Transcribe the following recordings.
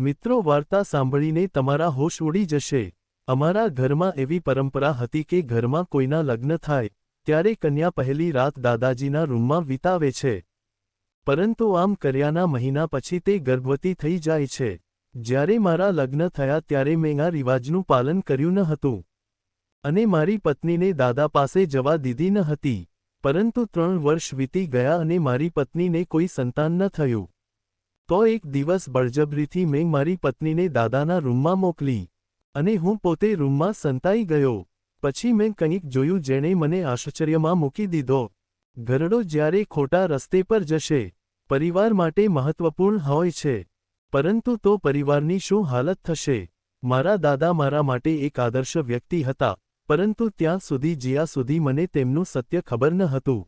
મિત્રો, વાર્તા સાંભળીને તમારા હોશ ઉડી જશે. અમારા ઘરમાં એવી પરંપરા હતી કે ઘરમાં કોઈના લગ્ન થાય, ત્યારે કન્યા પહેલી રાત દાદાજીના રૂમમાં વિતાવે છે. પરંતુ આમ કર્યાના મહિના પછી તે ગર્ભવતી થઈ જાય છે. જ્યારે મારા લગ્ન થયા ત્યારે મેં આ રિવાજનું પાલન કર્યું ન હતું. અને મારી પત્નીને દાદા પાસે જવા દીધી ન હતી. પરંતુ ત્રણ વર્ષ વીતી ગયા અને મારી પત્નીને કોઈ સંતાન ન થયું. તો એક દિવસ બળજબરીથી મેં મારી પત્નીને દાદાના રૂમમાં મોકલી અને હું પોતે રૂમમાં સંતાઈ ગયો. પછી મેં કંઈક જોયું જેણે મને આશ્ચર્યમાં મૂકી દીધો. ઘરડો જ્યારે ખોટા રસ્તે પર જશે, પરિવાર માટે મહત્વપૂર્ણ હોય છે. પરંતુ તો પરિવારની શું હાલત થશે? મારા દાદા મારા માટે એક આદર્શ વ્યક્તિ હતા, પરંતુ ત્યાં સુધી જ્યાં સુધી મને તેમનું સત્ય ખબર ન હતું.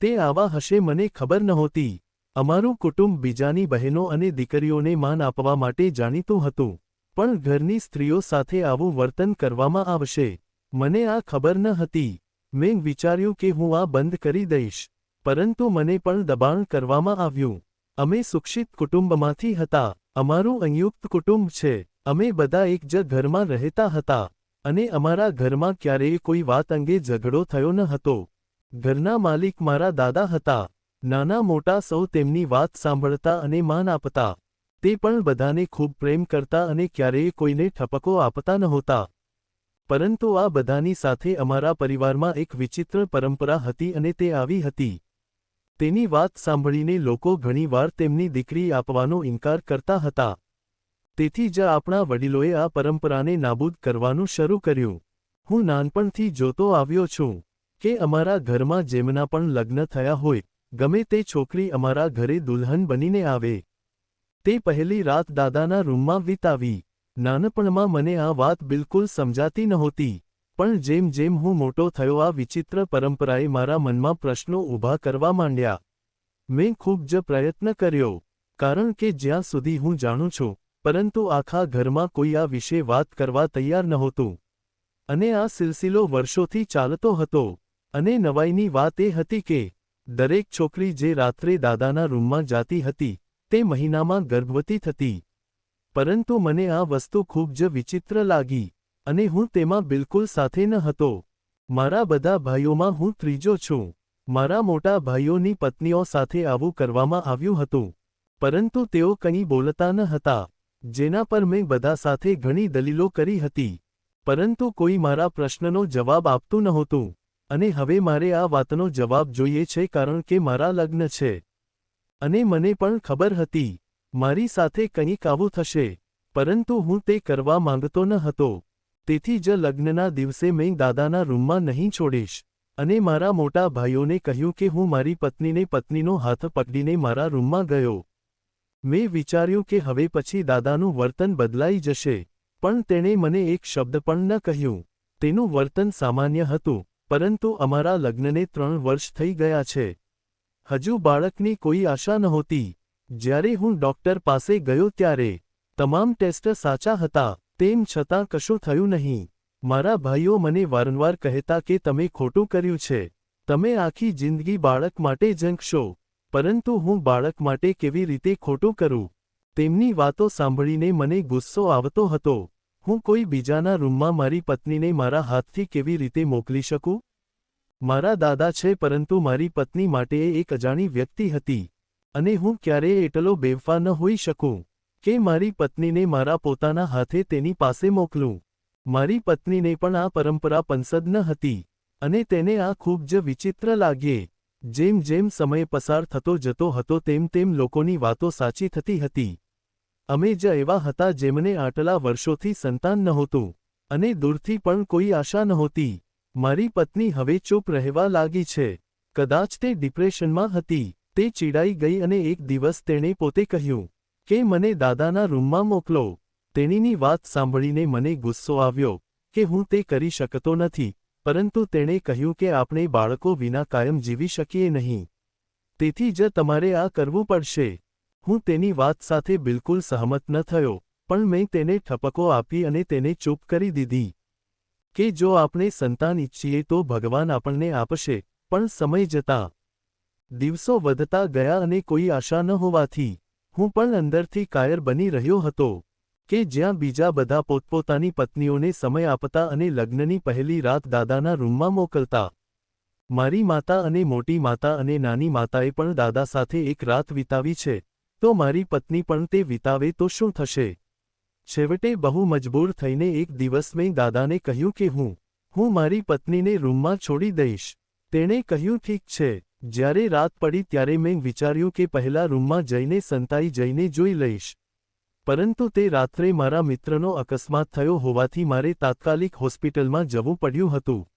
તે આવા હશે મને ખબર નહોતી. અમારું કુટુંબ બીજાની બહેનો અને દીકરીઓને માન આપવા માટે જાણીતું હતું, પણ ઘરની સ્ત્રીઓ સાથે આવું વર્તન કરવામાં આવશે. મને આ ખબર ન હતી. મેં વિચાર્યું કે હું આ બંધ કરી દઈશ, પરંતુ મને પણ દબાણ કરવામાં આવ્યું. અમે સુક્ષિત કુટુંબમાંથી હતા. અમારું સંયુક્ત કુટુંબ છે. અમે બધા એક જ ઘરમાં રહેતા હતા, અને અમારા ઘરમાં ક્યારેય કોઈ વાત અંગે ઝઘડો થયો ન હતો. ઘરના માલિક મારા દાદા હતા. નાના મોટા સૌ તેમની વાત સાંભળતા અને માન આપતા. તે પણ બધાને ખૂબ પ્રેમ કરતા અને ક્યારેય કોઈને ઠપકો આપતા નહોતા. પરંતુ આ બધાની સાથે અમારા પરિવારમાં એક વિચિત્ર પરંપરા હતી અને તે આવી હતી. તેની વાત સાંભળીને લોકો ઘણીવાર તેમની દીકરી આપવાનો ઇનકાર કરતા હતા. તેથી જ આપણા વડીલોએ આ પરંપરાને નાબૂદ કરવાનું શરૂ કર્યું. હું નાનપણથી જોતો આવ્યો છું કે અમારા ઘરમાં જેમના પણ લગ્ન થયા હોય ગમે તે છોકરી અમારા ઘરે દુલ્હન બનીને આવે. તે પહેલી રાત દાદાના રૂમમાં વિતાવી. નાનપણમાં મને આ વાત બિલકુલ સમજાતી નહોતી. પણ જેમ જેમ હું મોટો થયો, આ વિચિત્ર પરંપરાએ મારા મનમાં પ્રશ્નો ઊભા કરવા માંડ્યા. મેં ખૂબ જ પ્રયત્ન કર્યો, કારણ કે જ્યાં સુધી હું જાણું છું, પરંતુ આખા ઘરમાં કોઈ આ વિશે વાત કરવા તૈયાર નહોતું. અને આ સિલસિલો વર્ષોથી ચાલતો હતો, અને નવાઈની વાત એ હતી કે દરેક છોકરી જે રાત્રે દાદાના રૂમમાં જાતી હતી, તે મહિનામાં ગર્ભવતી થતી. પરંતુ મને આ વસ્તુ ખૂબ જ વિચિત્ર લાગી, અને હું તેમાં બિલકુલ સાથે ન હતો. મારા બધા ભાઈઓમાં હું ત્રીજો છું. મારા મોટા ભાઈઓની પત્નીઓ સાથે આવું કરવામાં આવ્યું હતું. પરંતુ તેઓ કંઈ બોલતા ન હતા, જેના પર મેં બધા સાથે ઘણી દલીલો કરી હતી. પરંતુ કોઈ મારા પ્રશ્નનો જવાબ આપતું નહોતું. અને હવે મારે આ વાતનો જવાબ જોઈએ છે કારણ કે મારા લગ્ન છે. અને મને પણ ખબર હતી, મારી સાથે કંઈક આવું થશે, પરંતુ હું તે કરવા માંગતો ન હતો. તેથી જ લગ્નના દિવસે મેં દાદાના રૂમમાં નહીં છોડીશ, અને મારા મોટા ભાઈઓને કહ્યું કે હું મારી પત્નીને પત્નીનો હાથ પકડીને મારા રૂમમાં ગયો. મેં વિચાર્યું કે હવે પછી દાદાનું વર્તન બદલાઈ જશે, પણ તેણે મને એક શબ્દ પણ ન કહ્યું. તેનું વર્તન સામાન્ય હતું. પરંતુ અમારા લગ્નને ત્રણ વર્ષ થઈ ગયા છે. હજુ બાળકની કોઈ આશા નહોતી. જ્યારે હું ડૉક્ટર પાસે ગયો ત્યારે તમામ ટેસ્ટ સાચા હતા, તેમ છતાં કશું થયું નહીં. મારા ભાઈઓ મને વારંવાર કહેતા કે તમે ખોટું કર્યું છે. તમે આખી જિંદગી બાળક માટે જંકશો પરંતુ હું બાળક માટે કેવી રીતે ખોટું કરું? તેમની વાતો સાંભળીને મને ગુસ્સો આવતો હતો. હું કોઈ બીજાના રૂમમાં મારી પત્નીને મારા હાથથી કેવી રીતે મોકલી શકું? મારા દાદા છે, પરંતુ મારી પત્ની માટે એ એક અજાણી વ્યક્તિ હતી અને હું ક્યારેય એટલો બેવફા ન હોઈ શકું કે મારી પત્નીને મારા પોતાના હાથે તેની પાસે મોકલું. મારી પત્નીને પણ આ પરંપરા પંસદ ન હતી અને તેને આ ખૂબ જ વિચિત્ર લાગ્યે જેમ જેમ સમય પસાર થતો જતો હતો, તેમ તેમ લોકોની વાતો સાચી થતી હતી. અમે જ એવા હતા જેમને આટલા વર્ષોથી સંતાન નહોતું અને દૂરથી પણ કોઈ આશા નહોતી. મારી પત્ની હવે ચૂપ રહેવા લાગી છે. કદાચ તે ડિપ્રેશનમાં હતી. તે ચીડાઈ ગઈ અને એક દિવસ તેણે પોતે કહ્યું કે મને દાદાના રૂમમાં મોકલો. તેણીની વાત સાંભળીને મને ગુસ્સો આવ્યો કે હું તે કરી શકતો નથી, પરંતુ તેણે કહ્યું કે આપણે બાળકો વિના કાયમ જીવી શકીએ નહીં. તેથી જ તમારે આ કરવું પડશે. હું તેની વાત સાથે બિલકુલ સહમત ન થયો, પણ મેં તેને ઠપકો આપી અને તેને ચૂપ કરી દીધી. કે જો આપણે સંતાન ઈચ્છીએ તો ભગવાન આપણને આપશે, પણ સમય જતાં. દિવસો વધતા ગયા અને કોઈ આશા ન હોવાથી, હું પણ અંદરથી કાયર બની રહ્યો હતો. કે જ્યાં બીજા બધા પોતપોતાની પત્નીઓને સમય આપતા અને લગ્નની પહેલી રાત દાદાના રૂમમાં મોકલતા. મારી માતા અને મોટી માતા અને નાની માતાએ પણ દાદા સાથે એક રાત વિતાવી છે. તો મારી પત્ની પણ તે વિતાવે તો શું થશે? છેવટે બહુ મજબૂર થઈને એક દિવસ મેં દાદાને કહ્યું કે હું હું મારી પત્નીને રૂમમાં છોડી દઈશ. તેણે કહ્યું, ઠીક છે. જ્યારે રાત પડી ત્યારે મેં વિચાર્યું કે પહેલા રૂમમાં જઈને સંતાઈ જઈને જોઈ લઈશ. પરંતુ તે રાત્રે મારા મિત્રનો અકસ્માત થયો હોવાથી મારે તાત્કાલિક હોસ્પિટલમાં જવું પડ્યું હતું.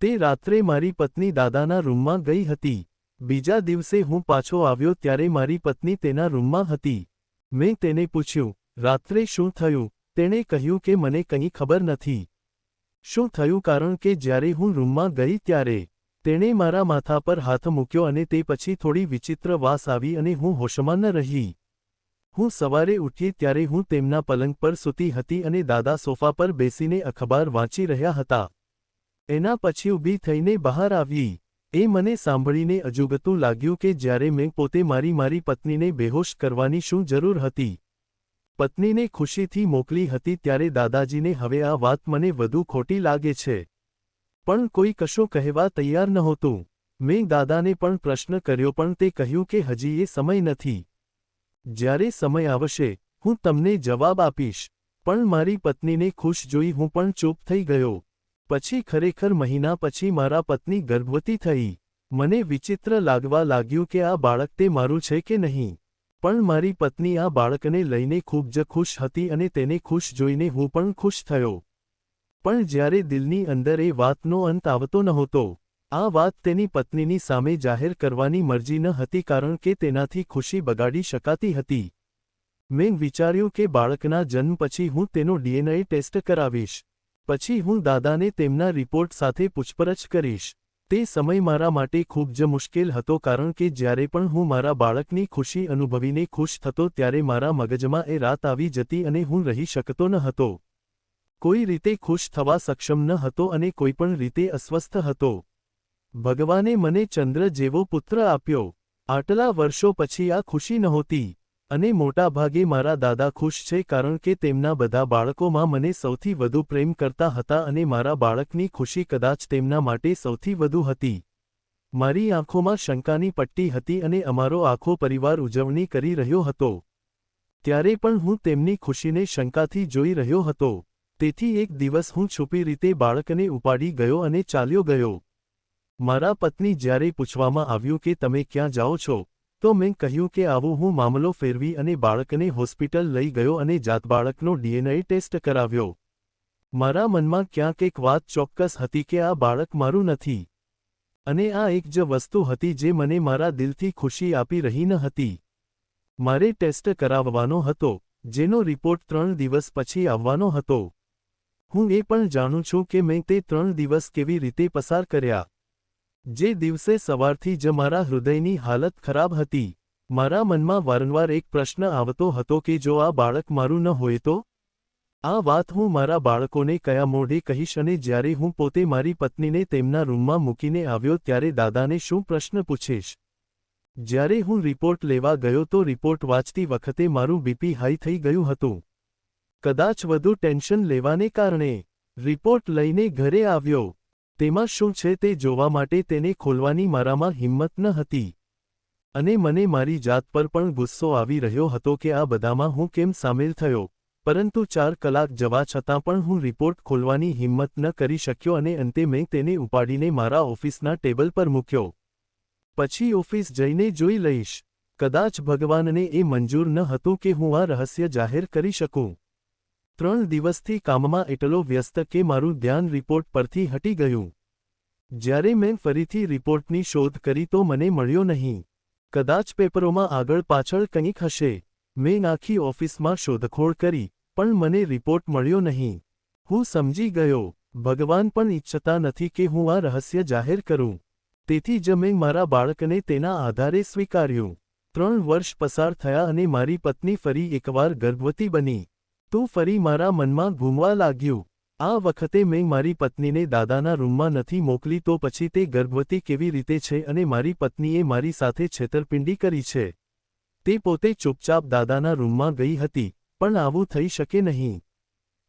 તે રાત્રે મારી પત્ની દાદાના રૂમમાં ગઈ હતી. બીજા દિવસે હું પાછો આવ્યો ત્યારે મારી પત્ની તેના રૂમમાં હતી. મેં તેને પૂછ્યું, રાત્રે શું થયું? તેણે કહ્યું કે, મને કંઈ ખબર નથી. શું થયું? કારણ કે જ્યારે હું રૂમમાં ગઈ ત્યારે તેણે મારા માથા પર હાથ મૂક્યો અને તે પછી થોડી વિચિત્ર વાસ આવી અને હું હોશમાં ન રહી. હું સવારે ઉઠી ત્યારે હું તેમના પલંગ પર સૂતી હતી અને દાદા સોફા પર બેસીને અખબાર વાંચી રહ્યા હતા. એના પછી ઊભી થઈને બહાર આવી. એ મને સાંભળીને અજુગતું લાગ્યું કે જ્યારે મેં પોતે મારી મારી પત્નીને બેહોશ કરવાની શું જરૂર હતી? પત્નીને ખુશીથી મોકલી હતી ત્યારે દાદાજીને હવે આ વાત મને વધુ ખોટી લાગે છે. પણ કોઈ કશું કહેવા તૈયાર નહોતું. મેં દાદાને પણ પ્રશ્ન કર્યો પણ તે કહ્યું કે હજી એ સમય નથી. જ્યારે સમય આવશે, હું તમને જવાબ આપીશ. પણ મારી પત્નીને ખુશ જોઈ હું પણ ચૂપ થઈ ગયો. પછી ખરેખર મહિના પછી મારા પત્ની ગર્ભવતી થઈ. મને વિચિત્ર લાગવા લાગ્યું કે આ બાળક તે મારું છે કે નહીં. પણ મારી પત્ની આ બાળકને લઈને ખૂબ જ ખુશ હતી અને તેને ખુશ જોઈને હું પણ ખુશ થયો. પણ જ્યારે દિલની અંદર એ વાતનો અંત આવતો નહોતો, આ વાત તેની પત્નીની સામે જાહેર કરવાની મરજી ન હતી કારણ કે તેનાથી ખુશી બગાડી શકાતી હતી. મેં વિચાર્યું કે બાળકના જન્મ પછી હું તેનો ડીએનએ ટેસ્ટ કરાવીશ. પછી હું દાદાને તેમના રિપોર્ટ સાથે પૂછપરછ કરીશ. તે સમય મારા માટે ખૂબ જ મુશ્કેલ હતો કારણ કે જ્યારે પણ હું મારા બાળકની ખુશી અનુભવીને ખુશ થતો ત્યારે મારા મગજમાં એ રાત આવી જતી અને હું રહી શકતો ન હતો. કોઈ રીતે ખુશ થવા સક્ષમ ન હતો અને કોઈપણ રીતે અસ્વસ્થ હતો. ભગવાને મને ચંદ્ર જેવો પુત્ર આપ્યો. આટલા વર્ષો પછી આ ખુશી નહોતી. અને મોટાભાગે મારા દાદા ખુશ છે કારણ કે તેમના બધા બાળકોમાં મને સૌથી વધુ પ્રેમ કરતા હતા અને મારા બાળકની ખુશી કદાચ તેમના માટે સૌથી વધુ હતી. મારી આંખોમાં શંકાની પટ્ટી હતી અને અમારો આખો પરિવાર ઉજવણી કરી રહ્યો હતો. ત્યારે પણ હું તેમની ખુશીને શંકાથી જોઈ રહ્યો હતો. તેથી એક દિવસ હું છુપી રીતે બાળકને ઉપાડી ગયો અને ચાલ્યો ગયો. મારા પત્ની જ્યારે પૂછવામાં આવ્યું કે તમે ક્યાં જાઓ છો? તો મેં કહ્યું કે આવું હું મામલો ફેરવી અને બાળકને હોસ્પિટલ લઈ ગયો અને જાત બાળકનો ડીએનએ ટેસ્ટ કરાવ્યો. મારા મનમાં ક્યાંક એક વાત ચોક્કસ હતી કે આ બાળક મારું નથી. અને આ એક જ વસ્તુ હતી જે મને મારા દિલથી ખુશી આપી રહી ન હતી. મારે ટેસ્ટ કરાવવાનો હતો, જેનો રિપોર્ટ ત્રણ દિવસ પછી આવવાનો હતો. હું એ પણ જાણું છું કે મેં તે ત્રણ દિવસ કેવી રીતે પસાર કર્યા. જે દિવસે સવારથી જ મારા હૃદયની હાલત ખરાબ હતી, મારા મનમાં વારંવાર એક પ્રશ્ન આવતો હતો કે જો આ બાળક મારું ન હોય તો? આ વાત હું મારા બાળકોને કયા મોઢે કહીશ અને જ્યારે હું પોતે મારી પત્નીને તેમના રૂમમાં મૂકીને આવ્યો ત્યારે દાદાને શું પ્રશ્ન પૂછીશ? જ્યારે હું રિપોર્ટ લેવા ગયો તો રિપોર્ટ વાંચતી વખતે મારું બીપી હાઈ થઈ ગયું હતું. કદાચ વધુ ટેન્શન લેવાને કારણે, રિપોર્ટ લઈને ઘરે આવ્યો. તેમાં શું છે તે જોવા માટે તેને ખોલવાની મારામાં હિંમત ન હતી. અને મને મારી જાત પર પણ ગુસ્સો આવી રહ્યો હતો કે આ બધામાં હું કેમ સામેલ થયો. પરંતુ ચાર કલાક જવા છતાં પણ હું રિપોર્ટ ખોલવાની હિંમત ન કરી શક્યો અને અંતે મેં તેને ઉપાડીને મારા ઓફિસના ટેબલ પર મૂક્યો. પછી ઓફિસ જઈને જોઈ લઈશ. કદાચ ભગવાનને એ મંજૂર ન હતું કે હું આ રહસ્ય જાહેર કરી શકું. ત્રણ દિવસથી કામમાં એટલો વ્યસ્ત કે મારું ધ્યાન રિપોર્ટ પરથી હટી ગયું. જ્યારે મેં ફરીથી રિપોર્ટની શોધ કરી તો મને મળ્યો નહીં. કદાચ પેપરોમાં આગળ પાછળ કંઈક હશે. મેં આખી ઓફિસમાં શોધખોળ કરી, પણ મને રિપોર્ટ મળ્યો નહીં. હું સમજી ગયો, ભગવાન પણ ઈચ્છતા નથી કે હું આ રહસ્ય જાહેર કરું. તેથી જ મેં મારા બાળકને તેના આધારે સ્વીકાર્યું. ત્રણ વર્ષ પસાર થયા અને મારી પત્ની ફરી એકવાર ગર્ભવતી બની. તું ફરી મારા મનમાં ઘૂમવા લાગ્યું. આ વખતે મેં મારી પત્નીને દાદાના રૂમમાં નથી મોકલી તો પછી તે ગર્ભવતી કેવી રીતે છે અને મારી પત્નીએ મારી સાથે છેતરપિંડી કરી છે? તે પોતે ચૂપચાપ દાદાના રૂમમાં ગઈ હતી, પણ આવું થઈ શકે નહીં.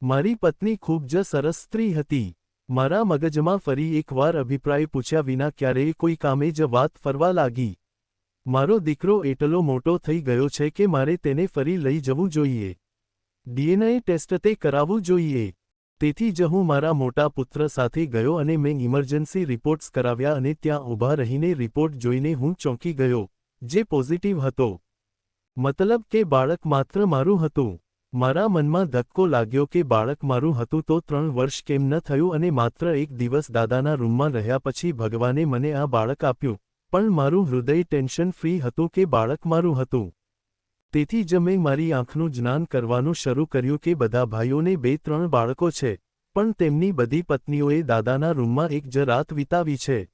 મારી પત્ની ખૂબ જ સરસ સ્ત્રી હતી. મારા મગજમાં ફરી એકવાર અભિપ્રાય પૂછ્યા વિના ક્યારેય કોઈ કામે જ વાત ફરવા લાગી. મારો દીકરો એટલો મોટો થઈ ગયો છે કે મારે તેને ફરી લઈ જવું જોઈએ. ડીએનએ ટેસ્ટ તે કરાવવું જોઈએ. તેથી જ હું મારા મોટા પુત્ર સાથે ગયો અને મેં ઇમરજન્સી રિપોર્ટ્સ કરાવ્યા અને ત્યાં ઊભા રહીને રિપોર્ટ જોઈને હું ચોંકી ગયો, જે પોઝિટિવ હતો. મતલબ કે બાળક માત્ર મારું હતું. મારા મનમાં ધક્કો લાગ્યો કે બાળક મારું હતું તો ત્રણ વર્ષ કેમ ન થયું અને માત્ર એક દિવસ દાદાના રૂમમાં રહ્યા પછી ભગવાને મને આ બાળક આપ્યું, પણ મારું હૃદય ટેન્શન ફ્રી હતું કે બાળક મારું હતું. તેથી જ મેં મારી આંખનું જ્ઞાન કરવાનું શરૂ કર્યું કે બધા ભાઈઓને બે ત્રણ બાળકો છે, પણ તેમની બધી પત્નીઓએ દાદાના રૂમમાં એક જ રાત વિતાવી છે.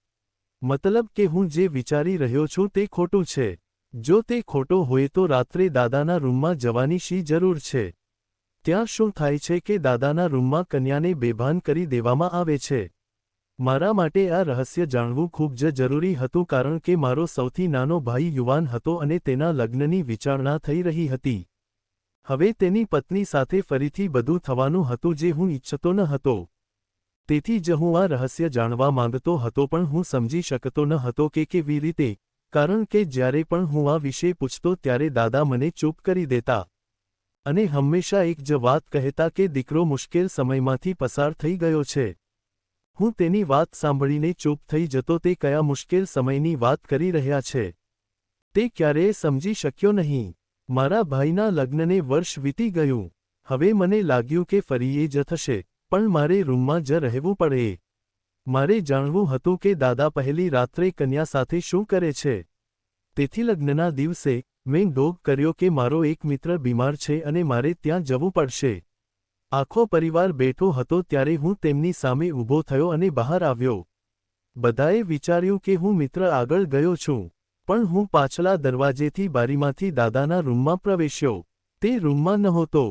મતલબ કે હું જે વિચારી રહ્યો છું તે ખોટું છે. જો તે ખોટો હોય તો રાત્રે દાદાના રૂમમાં જવાની શી જરૂર છે? ત્યાં શું થાય છે કે દાદાના રૂમમાં કન્યાને બેભાન કરી દેવામાં આવે છે? મારા માટે આ રહસ્ય જાણવું ખૂબ જ જરૂરી હતું કારણ કે મારો સૌથી નાનો ભાઈ યુવાન હતો અને તેના લગ્નની વિચારણા થઈ રહી હતી. હવે તેની પત્ની સાથે ફરીથી બધું થવાનું હતું જે હું ઈચ્છતો ન હતો. તેથી જ હું આ રહસ્ય જાણવા માંગતો હતો પણ હું સમજી શકતો ન હતો કે કેવી રીતે, કારણ કે જ્યારે પણ હું આ વિશે પૂછતો ત્યારે દાદા મને ચૂપ કરી દેતા. અને હંમેશા એક જ વાત કહેતા કે દીકરો મુશ્કેલ સમયમાંથી પસાર થઈ ગયો છે. હું તેની વાત સાંભળીને ચૂપ થઈ જતો તે કયા મુશ્કેલ સમયની વાત કરી રહ્યા છે? તે ક્યારેય સમજી શક્યો નહીં. મારા ભાઈના લગ્નને વર્ષ વીતી ગયું. હવે મને લાગ્યું કે ફરી એ જ થશે, પણ મારે રૂમમાં જ રહેવું પડે. મારે જાણવું હતું કે દાદા પહેલી રાત્રે કન્યા સાથે શું કરે છે. તેથી લગ્નના દિવસે મેં ડોગ કર્યો કે મારો એક મિત્ર બીમાર છે અને મારે ત્યાં જવું પડશે. આખો પરિવાર બેઠો હતો ત્યારે હું તેમની સામે ઊભો થયો અને બહાર આવ્યો. બધાએ વિચાર્યું કે હું મિત્ર આગળ ગયો છું, પણ હું પાછલા દરવાજેથી બારીમાંથી દાદાના રૂમમાં પ્રવેશ્યો. તે રૂમમાં નહોતો.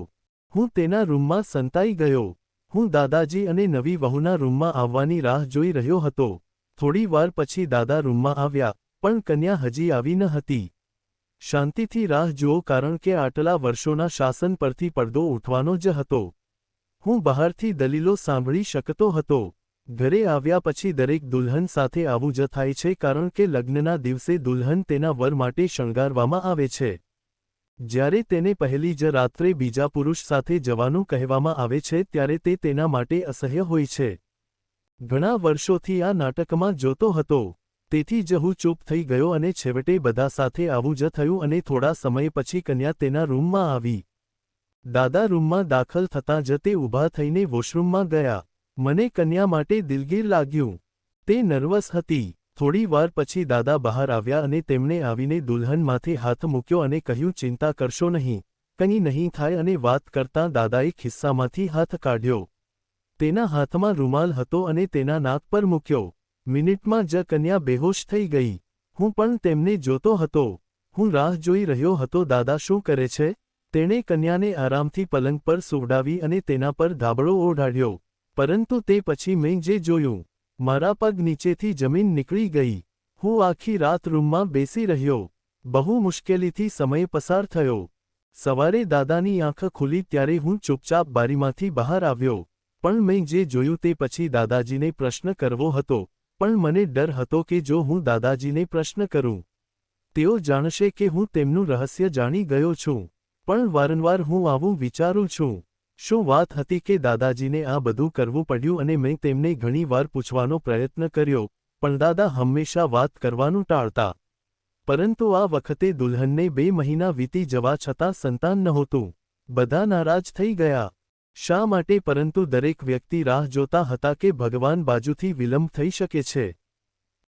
હું તેના રૂમમાં સંતાઈ ગયો. હું દાદાજી અને નવી વહુના રૂમમાં આવવાની રાહ જોઈ રહ્યો હતો. થોડી વાર પછી દાદા રૂમમાં આવ્યા, પણ કન્યા હજી આવી ન હતી. શાંતિથી રાહ જુઓ કારણ કે આટલા વર્ષોના શાસન પરથી પડદો ઉઠવાનો જ હતો. હું બહારથી દલીલો સાંભળી શકતો હતો. ઘરે આવ્યા પછી દરેક દુલ્હન સાથે આવું જ થાય છે કારણ કે લગ્નના દિવસે દુલ્હન તેના વર માટે શણગારવામાં આવે છે. જ્યારે તેને પહેલી જ રાત્રે બીજા પુરુષ સાથે જવાનું કહેવામાં આવે છે ત્યારે તે તેના માટે અસહ્ય હોય છે. ઘણા વર્ષોથી આ નાટકમાં જોતો હતો. તેથી જ હું ચૂપ થઈ ગયો અને છેવટે બધા સાથે આવું જ થયું અને થોડા સમય પછી કન્યા તેના રૂમમાં આવી. દાદા રૂમમાં દાખલ થતાં જ તે ઊભા થઈને વોશરૂમમાં ગયા. મને કન્યા માટે દિલગીર લાગ્યું. તે નર્વસ હતી. થોડી વાર પછી દાદા બહાર આવ્યા અને તેમણે આવીને દુલ્હન માથે હાથ મૂક્યો અને કહ્યું, ચિંતા કરશો નહીં. કંઈ નહીં થાય અને વાત કરતાં દાદાએ ખિસ્સામાંથી હાથ કાઢ્યો. તેના હાથમાં રૂમાલ હતો અને તેના નાક પર મૂક્યો. મિનિટમાં જ કન્યા બેહોશ થઈ ગઈ. હું પણ તેમને જોતો હતો. હું રાહ જોઈ રહ્યો હતો, દાદા, શું કરે છે? તેણે કન્યાને આરામથી પલંગ પર સુવડાવી અને તેના પર ધાબળો ઓઢાડ્યો પરંતુ તે પછી મેં જે જોયું, મારા પગ નીચેથી જમીન નીકળી ગઈ. હું આખી રાત રૂમમાં બેસી રહ્યો. બહુ મુશ્કેલીથી સમય પસાર થયો. સવારે દાદાની આંખ ખુલી ત્યારે હું ચૂપચાપ બારીમાંથી બહાર આવ્યો. પણ મેં જે જોયું તે પછી દાદાજીને પ્રશ્ન કરવો હતો. પણ મને ડર હતો કે જો હું દાદાજીને પ્રશ્ન કરું, તેઓ જાણશે કે હું તેમનું રહસ્ય જાણી ગયો છું. પણ વારંવાર હું આવું વિચારું છું. શું વાત હતી કે દાદાજીને આ બધું કરવું પડ્યું અને મેં તેમને ઘણી વાર પૂછવાનો પ્રયત્ન કર્યો, પણ દાદા હંમેશા વાત કરવાનું ટાળતા. પરંતુ આ વખતે દુલ્હનને બે મહિના વીતી જવા છતાં સંતાન નહોતું. બધા નારાજ થઈ ગયા. શા માટે? પરંતુ દરેક વ્યક્તિ રાહ જોતા હતા કે ભગવાન બાજુથી વિલંબ થઈ શકે છે.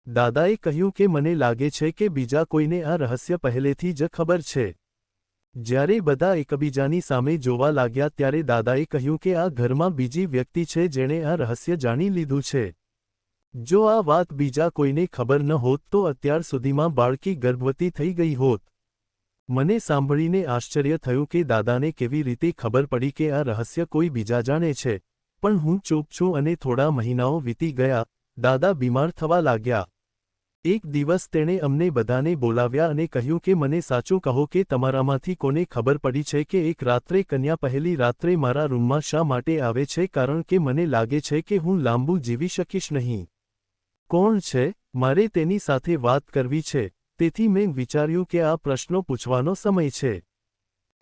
દાદાએ કહ્યું કે મને લાગે છે કે બીજા કોઈને આ રહસ્ય પહેલેથી જ ખબર છે. જ્યારે બધા એકબીજાની સામે જોવા લાગ્યા ત્યારે દાદાએ કહ્યું કે આ ઘરમાં બીજી વ્યક્તિ છે જેણે આ રહસ્ય જાણી લીધું છે. જો આ વાત બીજા કોઈને ખબર ન હોત તો અત્યાર સુધીમાં બાળકી ગર્ભવતી થઈ ગઈ હોત. મને સાંભળીને આશ્ચર્ય થયું કે દાદાને કેવી રીતે ખબર પડી કે આ રહસ્ય કોઈ બીજા જાણે છે. પણ હું ચૂપ છું અને થોડા મહિનાઓ વીતી ગયા, દાદા બીમાર થવા લાગ્યા. એક દિવસ તેણે અમને બધાને બોલાવ્યા અને કહ્યું કે મને સાચું કહો કે તમારામાંથી કોને ખબર પડી છે કે એક રાત્રે કન્યા પહેલી રાત્રે મારા રૂમમાં શા માટે આવે છે કારણ કે મને લાગે છે કે હું લાંબુ જીવી શકીશ નહીં. કોણ છે? મારે તેની સાથે વાત કરવી છે. તેથી મેં વિચાર્યું કે આ પ્રશ્નો પૂછવાનો સમય છે.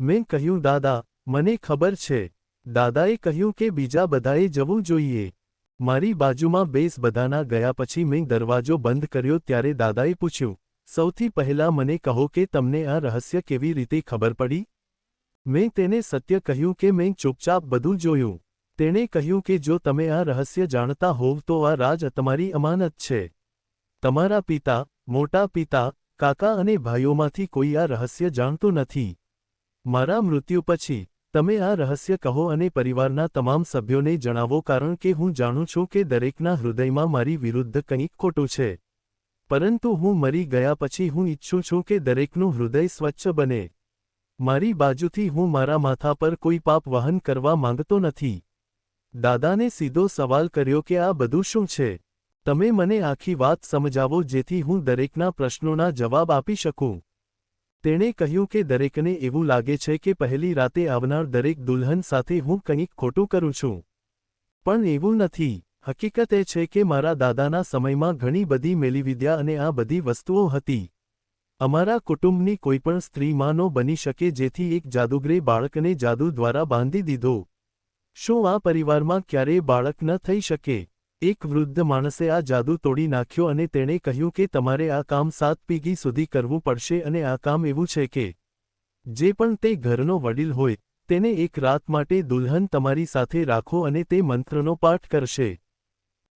મેં કહ્યું, દાદા, મને ખબર છે. દાદાએ કહ્યું કે બીજા બધાએ જવું જોઈએ. મારી બાજુમાં બેસ બધાના ગયા પછી મેં દરવાજો બંધ કર્યો ત્યારે દાદાએ પૂછ્યું, સૌથી પહેલા મને કહો કે તમને આ રહસ્ય કેવી રીતે ખબર પડી? મેં તેને સત્ય કહ્યું કે મેં ચૂપચાપ બધું જોયું. તેણે કહ્યું કે જો તમે આ રહસ્ય જાણતા હોવ તો આ રાજ તમારી અમાનત છે. તમારા પિતા, મોટા પિતા, કાકા અને ભાઈઓમાંથી કોઈ આ રહસ્ય જાણતું નથી. મારા મૃત્યુ પછી તમે આ રહસ્ય કહો અને પરિવારના તમામ સભ્યોને જણાવો કારણ કે હું જાણું છું કે દરેકના હૃદયમાં મારી વિરુદ્ધ કંઈક ખોટું છે. પરંતુ હું મરી ગયા પછી હું ઈચ્છું છું કે દરેકનું હૃદય સ્વચ્છ બને. મારી બાજુથી હું મારા માથા પર કોઈ પાપ વહન કરવા માંગતો નથી. દાદાને સીધો સવાલ કર્યો કે આ બધું શું છે? તમે મને આખી વાત સમજાવો જેથી હું દરેકના પ્રશ્નોના જવાબ આપી શકું. તેણે કહ્યું કે દરેકને એવું લાગે છે કે પહેલી રાતે આવનાર દરેક દુલ્હન સાથે હું કંઈક ખોટું કરું છું. પણ એવું નથી. હકીકત એ છે કે મારા દાદાના સમયમાં ઘણી બધી મેલીવિદ્યા અને આ બધી વસ્તુઓ હતી. અમારા કુટુંબની કોઈપણ સ્ત્રી માનો બની શકે જેથી એક જાદુગરે બાળકને જાદુ દ્વારા બાંધી દીધો. શું આ પરિવારમાં ક્યારેય બાળક ન થઈ શકે? એક વૃદ્ધ માણસે આ જાદુ તોડી નાખ્યો અને તેણે કહ્યું કે તમારે આ કામ સાત પીગી સુધી કરવું પડશે અને આ કામ એવું છે કે જે પણ તે ઘરનો વડીલ હોય, તેને એક રાત માટે દુલ્હન તમારી સાથે રાખો અને તે મંત્રનો પાઠ કરશે.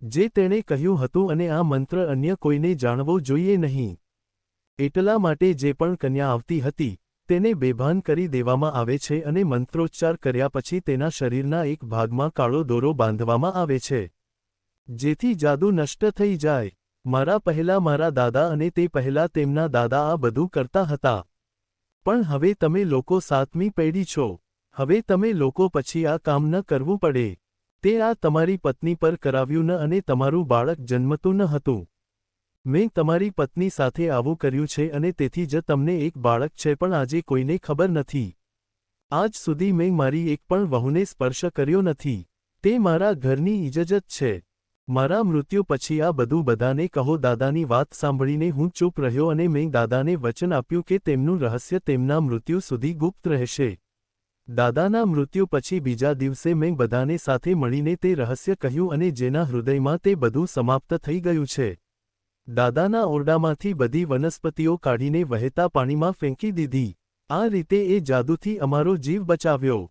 જે તેણે કહ્યું હતું અને આ મંત્ર અન્ય કોઈને જાણવો જોઈએ નહીં. એટલા માટે જે પણ કન્યા આવતી હતી, તેને બેભાન કરી દેવામાં આવે છે અને મંત્રોચ્ચાર કર્યા પછી તેના શરીરના એક ભાગમાં કાળો દોરો બાંધવામાં આવે છે. જેથી જાદુ નષ્ટ થઈ જાય. મારા પહેલા મારા દાદા અને તે પહેલા તેમના દાદા આ બધું કરતા હતા. પણ હવે તમે લોકો સાતમી પેઢી છો. હવે તમે લોકો પછી આ કામ ન કરવું પડે. તે આ તમારી પત્ની પર કરાવ્યું ન અને તમારું બાળક જન્મતું ન હતું. મેં તમારી પત્ની સાથે આવું કર્યું છે અને તેથી જ તમને એક બાળક છે પણ આજે કોઈને ખબર નથી. આજ સુધી મેં મારી એક પણ વહુને સ્પર્શ કર્યો નથી. તે મારા ઘરની ઇજજત છે. મારા મૃત્યુ પછી આ બધું બધાને કહો, દાદાની વાત સાંભળીને હું ચૂપ રહ્યો અને મેં દાદાને વચન આપ્યું કે તેમનું રહસ્ય તેમના મૃત્યુ સુધી ગુપ્ત રહેશે. દાદાના મૃત્યુ પછી બીજા દિવસે મેં બધાને સાથે મળીને તે રહસ્ય કહ્યું અને જેના હૃદયમાં તે બધું સમાપ્ત થઈ ગયું છે. દાદાના ઓરડામાંથી બધી વનસ્પતિઓ કાઢીને વહેતા પાણીમાં ફેંકી દીધી. આ રીતે એ જાદુથી અમારો જીવ બચાવ્યો.